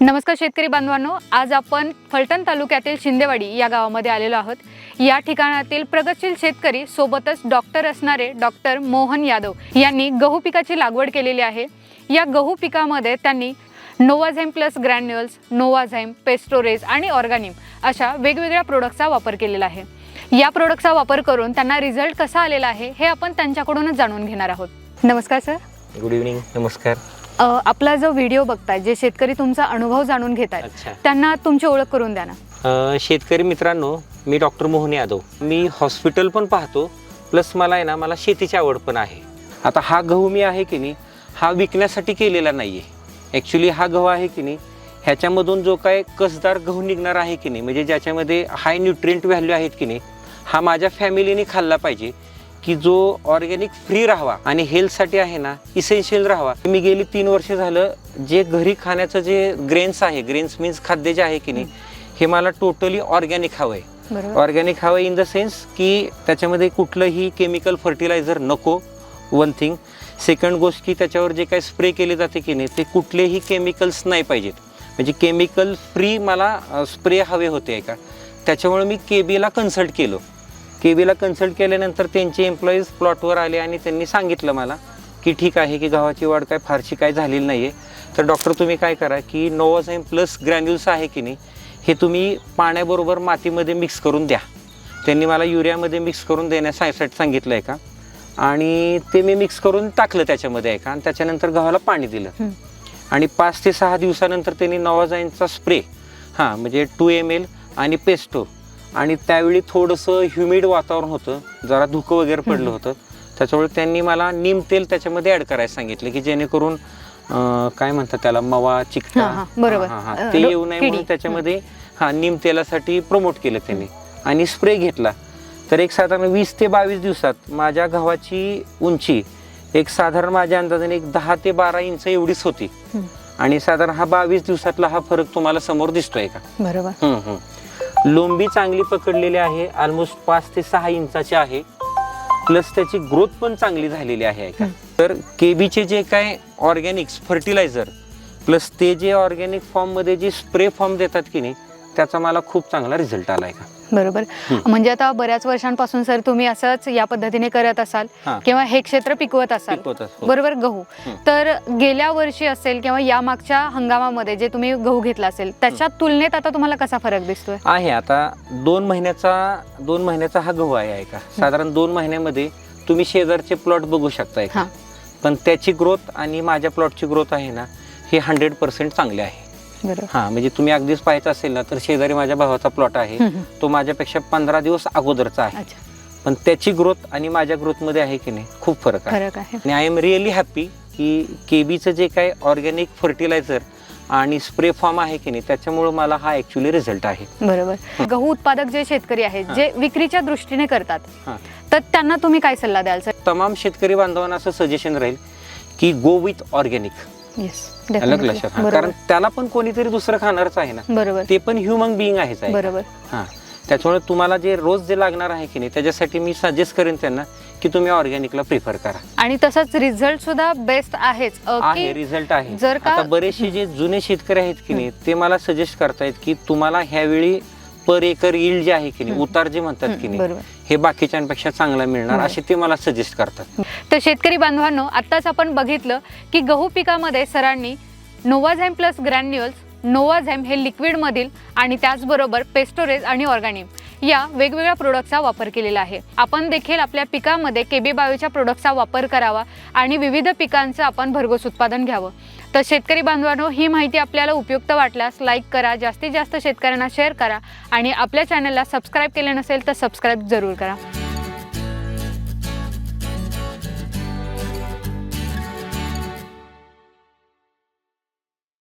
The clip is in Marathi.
नमस्कार शेतकरी बांधवांनो आज आपण फलटण तालुक्यातील शिंदेवाडी या गावामध्ये आलेलो आहोत. या ठिकाणातील प्रगतशील शेतकरी सोबतच डॉक्टर असणारे डॉक्टर मोहन यादव यांनी गहू पिकाची लागवड केलेली आहे. या गहू पिकामध्ये त्यांनी नोवाझाईम प्लस ग्रॅन्युअल्स नोवाझाईम पेस्टोरेज आणि ऑर्गॅनिम अशा वेगवेगळ्या प्रोडक्टचा वापर केलेला आहे. या प्रोडक्टचा वापर करून त्यांना रिझल्ट कसा आलेला आहे हे आपण त्यांच्याकडूनच जाणून घेणार आहोत. नमस्कार सर गुड इव्हनिंग नमस्कार. अ, आपला जो व्हिडिओ बघताय जे शेतकरी तुमचा अनुभव जाणून घेत आहेत अच्छा. त्यांना तुमची ओळख करून द्या ना. अ, शेतकरी मित्रांनो मी डॉक्टर मोहन यादव. मी हॉस्पिटल पण पाहतो प्लस मला आहे ना मला शेतीची आवड पण आहे. आता हा गहू मी आहे की नाही हा विकण्यासाठी केलेला नाही आहे ॲक्च्युली हा गहू आहे की नाही ह्याच्यामधून जो काय कसदार गहू निघणार आहे की नाही म्हणजे ज्याच्यामध्ये हाय न्यूट्रिएंट व्हॅल्यू आहेत की नाही हा माझ्या फॅमिलीने खाल्ला पाहिजे. की जो ऑर्गॅनिक फ्री राहावा आणि हेल्थसाठी आहे ना इसेन्शियल राहावा. मी गेली तीन वर्ष झालं जे घरी खाण्याचं जे ग्रेन्स आहे ग्रेन्स मीन्स खाद्य जे आहे की नाही हे मला टोटली ऑर्गॅनिक हवं आहे ऑर्गॅनिक हवं इन द सेन्स की त्याच्यामध्ये कुठलंही केमिकल फर्टिलायझर नको वन थिंग सेकंड गोष्ट की त्याच्यावर जे काही स्प्रे केले जाते की नाही ते कुठलेही केमिकल्स नाही पाहिजेत. म्हणजे केमिकल फ्री मला स्प्रे हवे होते का त्याच्यामुळे मी के बीला कन्सल्ट केलो. के बीला कन्सल्ट केल्यानंतर त्यांचे एम्प्लॉईज प्लॉटवर आले आणि त्यांनी सांगितलं मला की ठीक आहे की गव्हाची वाढ काय फारशी काय झालेली नाही आहे तर डॉक्टर तुम्ही काय करा की नोवाझाईम प्लस ग्रॅन्युल्स आहे की नाही हे तुम्ही पाण्याबरोबर मातीमध्ये मिक्स करून द्या. त्यांनी मला युरियामध्ये मिक्स करून देण्यासाठी सांगितलं आहे का? आणि ते मी मिक्स करून टाकलं त्याच्यामध्ये आहे का आणि त्याच्यानंतर गव्हाला पाणी दिलं. आणि पाच ते सहा दिवसानंतर त्यांनी नवाजाईनचा स्प्रे हां म्हणजे टू एम एल आणि पेस्टो आणि त्यावेळी थोडंसं ह्युमिड वातावरण होतं. जरा धुकं वगैरे पडलं होतं. त्याच्यामुळे त्यांनी मला नीम तेल त्याच्यामध्ये ॲड करायला सांगितलं की जेणेकरून काय म्हणतात त्याला मवा चिकटा बरोबर. ते येऊ नये. म्हणून त्याच्यामध्ये हा. नीम तेलासाठी प्रमोट केलं त्यांनी. आणि स्प्रे घेतला. तर एक साधारण वीस ते बावीस दिवसात माझ्या गव्हाची उंची एक साधारण माझ्या अंदाजाने एक दहा ते बारा इंच एवढीच होती. आणि साधारण हा बावीस दिवसातला हा फरक तुम्हाला समोर दिसतोय का? बरोबर. लोंबी चांगली पकडलेली आहे ऑलमोस्ट पाच ते सहा इंचाची आहे प्लस त्याची ग्रोथ पण चांगली झालेली आहे का. तर केबीचे जे काय ऑर्गॅनिक्स फर्टिलायझर प्लस ते जे ऑर्गॅनिक फॉर्ममध्ये जे स्प्रे फॉर्म देतात की नाही त्याचा मला खूप चांगला रिझल्ट आलाय का बरोबर. म्हणजे आता बऱ्याच वर्षांपासून सर तुम्ही असंच या पद्धतीने करत असाल. किंवा हे क्षेत्र पिकवत असाल. बरोबर गहू. तर गेल्या वर्षी असेल किंवा या मागच्या हंगामामध्ये जे तुम्ही गहू घेतला असेल त्याच्या तुलनेत आता तुम्हाला कसा फरक दिसतोय आहे आता दोन महिन्याचा दोन महिन्याचा हा गहू आहे आहे का साधारण दोन महिन्यामध्ये तुम्ही शेजारचे प्लॉट बघू शकताय का. पण त्याची ग्रोथ आणि माझ्या प्लॉटची ग्रोथ आहे ना हे हंड्रेड पर्सेंट चांगले आहे हां म्हणजे तुम्ही अगदीच पाहायचं असेल ना तर शेजारी माझ्या भावाचा प्लॉट आहे. तो माझ्यापेक्षा पंधरा दिवस अगोदरचा आहे. पण त्याची ग्रोथ आणि माझ्या ग्रोथमध्ये आहे की नाही खूप फरक आहे. आणि आय एम रिअली हॅपी की केबीचं जे काय ऑर्गॅनिक फर्टिलायझर आणि स्प्रे फॉर्म आहे की नाही त्याच्यामुळे मला हा ॲक्च्युली रिझल्ट आहे. बरोबर. गहू उत्पादक जे शेतकरी आहेत. जे विक्रीच्या दृष्टीने करतात. तर त्यांना तुम्ही काय सल्ला द्याल सर? तमाम शेतकरी बांधवांना असं सजेशन राहील की गो विथ ऑर्गॅनिक येस अलग लक्षात. हा. कारण त्याला पण कोणीतरी दुसरं खाणारच आहे ना. बरोबर. ते पण ह्युमन बिईंग आहेच आहे. बरोबर. हां त्याच्यामुळे तुम्हाला जे रोज जे लागणार आहे की नाही त्याच्यासाठी मी सजेस्ट करेन त्यांना की तुम्ही ऑर्गॅनिकला प्रिफर करा. आणि तसंच रिझल्ट सुद्धा बेस्ट आहेच. अ, आहे की रिझल्ट आहे. जर का- आता बरेचसे जे जुने शेतकरी आहेत की नाही ते मला सजेस्ट करतायत की तुम्हाला ह्यावेळी पर एकर yield जे आहे की नाही. उतार जे म्हणतात की हं, नाही बरोबर. हे बाकीच्यांपेक्षा चांगला मिळणार. असे ते मला सजेस्ट करतात तर शेतकरी बांधवांनो आत्ताच आपण बघितलं की गहू पिकामध्ये सरांनी नोवाझाईम प्लस ग्रॅन्युअल्स नोवाझाईम हे लिक्विडमधील आणि त्याचबरोबर पेस्टोरेज आणि ऑर्गॅनिम या वेगवेगळ्या प्रोडक्टचा वापर केलेला आहे. आपण देखील आपल्या पिकामध्ये केबी बायोच्या प्रोडक्टचा वापर करावा आणि विविध पिकांचं आपण भरघोस उत्पादन घ्यावं. तर शेतकरी बांधवांनो ही माहिती आपल्याला उपयुक्त वाटल्यास लाईक करा जास्तीत जास्त शेतकऱ्यांना शेअर करा आणि आपल्या चॅनलला सबस्क्राईब केले नसेल तर सबस्क्राईब जरूर करा.